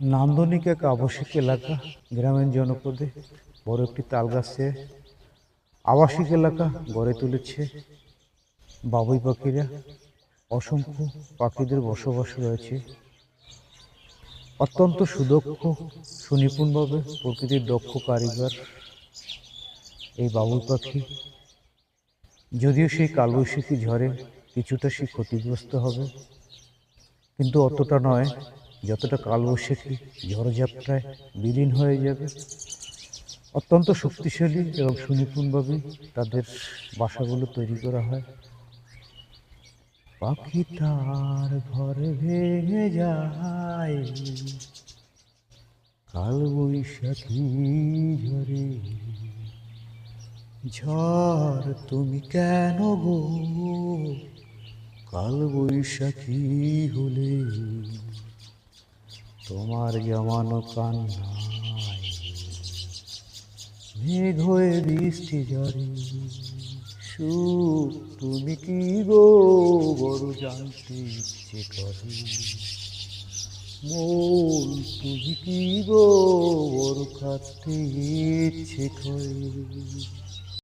নান্দনিক এক আবাসিক এলাকা গ্রামীণ জনপদে। বড় একটি তাল গাছে আবাসিক এলাকা গড়ে তুলেছে। বাবুই পাখিরা, অসংখ্য পাখিদের বসবাস রয়েছে। অত্যন্ত সুদক্ষ, সুনিপুণভাবে প্রকৃতির দক্ষ কারিগর এই বাবুই পাখি। যদিও সেই কালবৈশাখী ঝড়ে কিছুটা সে ক্ষতিগ্রস্ত হবে, কিন্তু অতটা নয়। যতটা কালবৈশাখী ঝড়ঝাপটায় বিলীন হয়ে যাবে। অত্যন্ত শক্তিশালী এবং সুনিপুণভাবে তাদের বাসাগুলো তৈরি করা হয়। পাখি তার ঘরে ভেঙে যায়। কালবৈশাখী ঝরে। ঝড় তুমি কেন গো? কাল বৈশাখী হলে তোমার জমানো কান্নায় মেঘ হয়ে বৃষ্টি ঝরে। সুখ তুমি কি গো, বড় জানতে ইচ্ছে করে? মন তুমি কি গো, বড় খাটতে ইচ্ছে করে?